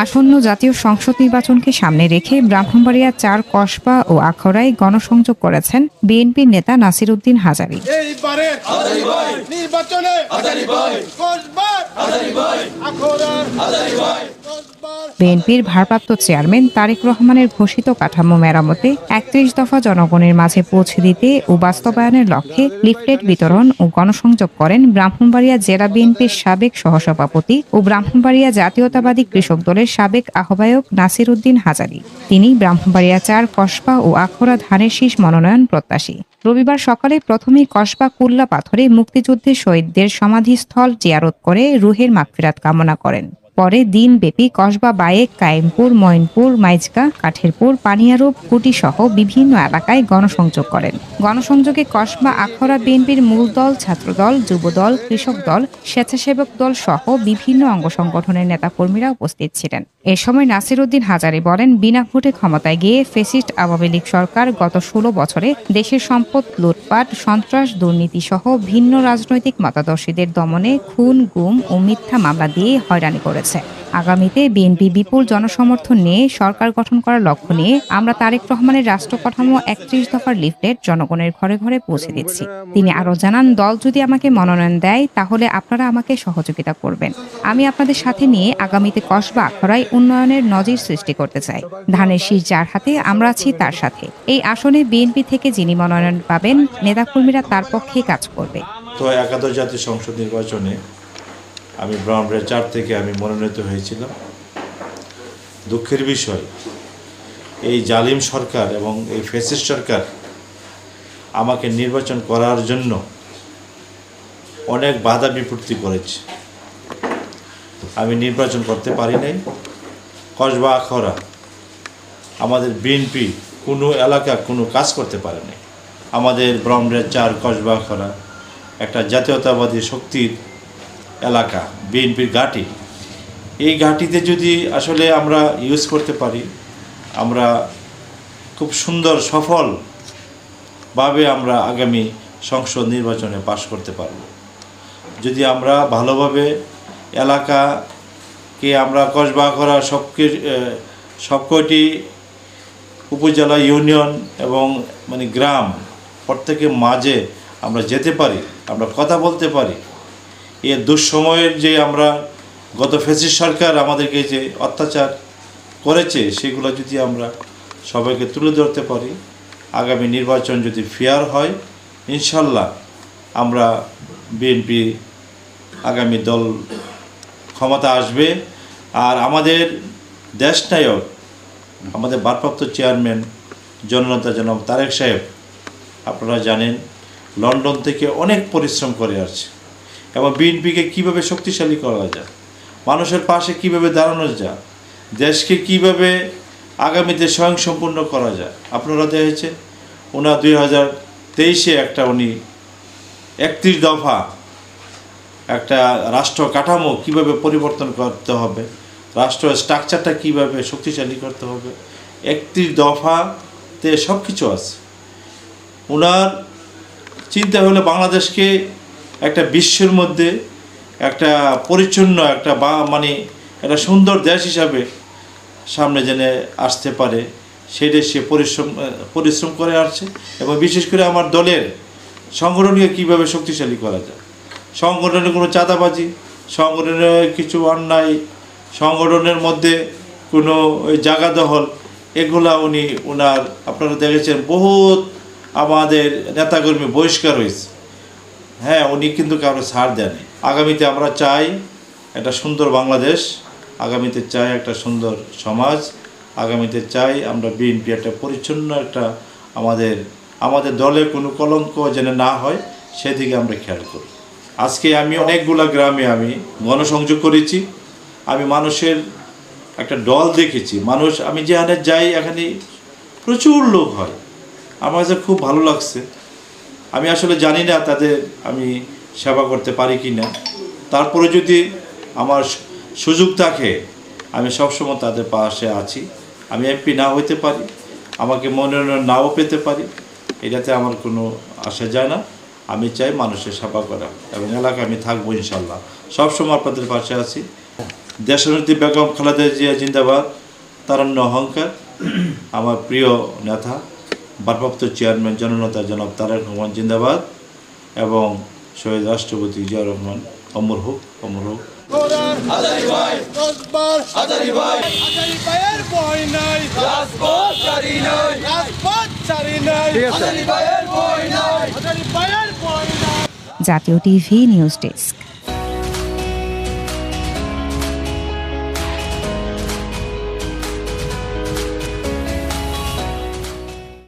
আসন্ন জাতীয় সংসদ নির্বাচনকে সামনে রেখে ব্রাহ্মণবাড়িয়া চার কসবা ও আখড়ায় গণসংযোগ করেছেন বিএনপির নেতা নাসির উদ্দিন হাজারি নির্বাচনে বিএনপির ভারপ্রাপ্ত চেয়ারম্যান তারেক রহমানের ঘোষিত কাঠামো মেরামতে একত্রিশ দফা জনগণের মাঝে পৌঁছে দিতে ও বাস্তবায়নের লক্ষ্যে লিফলেট বিতরণ ও গণসংযোগ করেন ব্রাহ্মণবাড়িয়া জেলা বিএনপির সাবেক সহসভাপতি ও ব্রাহ্মণবাড়িয়া জাতীয়তাবাদী কৃষক দলের সাবেক আহ্বায়ক নাসির উদ্দিন হাজারি। তিনি ব্রাহ্মণবাড়িয়া চার কসবা ও আখড়া ধানের শীষ মনোনয়ন প্রত্যাশী। রবিবার সকালে প্রথমেই কসবা কুল্লা পাথরে মুক্তিযুদ্ধের শহীদদের সমাধিস্থল জিয়ারত করে রুহের মাগফিরাত কামনা করেন। পরে দিনব্যাপী কসবা, বায়েক, কায়েমপুর, ময়নপুর মাইজকা কাঠেরপুর, পানিয়ারূপ কুটি সহ বিভিন্ন এলাকায় গণসংযোগ করেন। গণসংযোগে কসবা, আখড়া বিএনপির মূল দল, ছাত্রদল, যুবদল, কৃষক দল, স্বেচ্ছাসেবক দল সহ বিভিন্ন অঙ্গ সংগঠনের নেতাকর্মীরা উপস্থিত ছিলেন। এ সময় নাসির উদ্দিন হাজারি বলেন, বিনা ভোটে ক্ষমতায় গিয়ে ফেসিস্ট আওয়ামী লীগ সরকার গত ষোলো বছরে দেশের সম্পদ লুটপাট, সন্ত্রাস দুর্নীতি সহ ভিন্ন রাজনৈতিক মতাদর্শীদের দমনে খুন, গুম ও মিথ্যা মামলা দিয়ে হয়রানি করেছে। আগামীতে বিএনপি বিপুল জনসমর্থন নিয়ে সরকার গঠন করার লক্ষ্য নিয়ে আমরা তারেক রহমানের রাষ্ট্র কাঠামো একত্রিশ দফার লিফলেট জনগণের ঘরে ঘরে পৌঁছে দিচ্ছি। তিনি আরও জানান, দল যদি আমাকে মনোনয়ন দেয়, তাহলে আপনারা আমাকে সহযোগিতা করবেন। আমি আপনাদের সাথে নিয়ে আগামীতে কসবা আখড়ায় উন্নয়নের নজির সৃষ্টি করতে চাই। ধানের শীষ যার হাতে, আমরা আছি তার সাথে। এই আসনে বিএনপি থেকে যিনি মনোনয়ন পাবেন, নেতাকর্মীরা তার পক্ষেই কাজ করবে। তো একাদশ জাতীয় সংসদ নির্বাচনে আমি ব্রাহ্মণের চার থেকে আমি মনোনীত হয়েছিলাম। দুঃখের বিষয়, এই জালিম সরকার এবং এই ফেসিস সরকার আমাকে নির্বাচন করার জন্য অনেক বাধা বিপত্তি করেছে। আমি নির্বাচন করতে পারি নাই। কসবা আখড়া, আমাদের বিএনপি কোনো এলাকা কোনো কাজ করতে পারে নাই। আমাদের ব্রহ্মের চার কসবা আখড়া, একটা জাতীয়তাবাদী শক্তির এলাকা, বিএনপির ঘাঁটি। এই ঘাঁটিতে যদি আসলে আমরা ইউজ করতে পারি, আমরা খুব সুন্দর, সফল ভাবে আমরা আগামী সংসদ নির্বাচনে পাশ করতে পারব। যদি আমরা ভালোভাবে এলাকাকে আমরা কসবা করা সবকে সবকটি উপজেলা ইউনিয়ন এবং মানে গ্রাম প্রত্যেকের মাঝে আমরা যেতে পারি, আমরা কথা বলতে পারি এ দুঃসময়ের যে আমরা গত ফেসিস সরকার আমাদেরকে যে অত্যাচার করেছে, সেগুলো যদি আমরা সবাইকে তুলে ধরতে পারি, আগামী নির্বাচন যদি ফেয়ার হয়, ইনশাল্লাহ আমরা বিএনপি আগামী দল ক্ষমতা আসবে। আর আমাদের দেশনায়ক আমাদের ভারপ্রাপ্ত চেয়ারম্যান জননেতা জনাব তারেক সাহেব, আপনারা জানেন, লন্ডন থেকে অনেক পরিশ্রম করে আসছে। এবং বিএনপিকে কীভাবে শক্তিশালী করা যায়? মানুষের পাশে কীভাবে দাঁড়ানো যায়? দেশকে কীভাবে আগামীতে স্বয়ংসম্পূর্ণ করা যায়? আপনারা দেখেছেন, ওনার দুই হাজার তেইশে একটা উনি একত্রিশ দফা একটা রাষ্ট্র কাঠামো কীভাবে পরিবর্তন করতে হবে? রাষ্ট্র স্ট্রাকচারটা কীভাবে শক্তিশালী করতে হবে? একত্রিশ দফাতে সব কিছু আছে। ওনার চিন্তা হলো বাংলাদেশকে একটা বিশ্বের মধ্যে একটা পরিচ্ছন্ন একটা বা মানে একটা সুন্দর দেশ হিসাবে সামনে জেনে আসতে পারে সেটা সে পরিশ্রম পরিশ্রম করে আসছে এবং বিশেষ করে আমার দলের সংগঠনকে কীভাবে শক্তিশালী করা যায়। সংগঠনে কোনো চাঁদাবাজি সংগঠনে কিছু অন্যায়, সংগঠনের মধ্যে কোনো জাগা দখল, এগুলা উনি ওনার আপনারা দেখেছেন, বহুত আমাদের নেতাকর্মী বহিষ্কার হয়েছে। হ্যাঁ উনি কিন্তু কারও ছাড় দেননি। আগামীতে আমরা চাই একটা সুন্দর বাংলাদেশ, আগামীতে চাই একটা সুন্দর সমাজ, আগামীতে চাই আমরা বিএনপি একটা পরিচ্ছন্ন একটা আমাদের আমাদের দলে কোনো কলঙ্ক যেন না হয়, সেদিকে আমরা খেয়াল করি। আজকে আমি অনেকগুলা গ্রামে আমি গণসংযোগ করেছি, আমি মানুষের একটা দল দেখেছি। মানুষ, আমি যেখানে যাই, এখানে প্রচুর লোক হয়। আমার কাছে খুব ভালো লাগছে। আমি আসলে জানি না তাদের আমি সেবা করতে পারি কি না তারপরে যদি আমার সুযোগ থাকে, আমি সবসময় তাদের পাশে আছি। আমি এমপি না হইতে পারি, আমাকে মনোনয়ন নাও পেতে পারি। এটাতে আমার কোনো আসা যায় না। আমি চাই মানুষের সেবা করা এবং এলাকায় আমি থাকব ইনশাল্লাহ। সবসময় আপনাদের পাশে আছি। দেশনেত্রী বেগম খালেদা জিয়া জিন্দাবাদ, তারণ্য অহংকার, আমার প্রিয় নেতা। ভারপ্রাপ্ত চেয়ারম্যান জননেতা জনাব তারেক রহমান জিন্দাবাদ এবং শহীদ রাষ্ট্রপতি জিয়া রহমান অমর হোক অমর হোক। জাতীয় টিভি নিউজ ডেস্ক।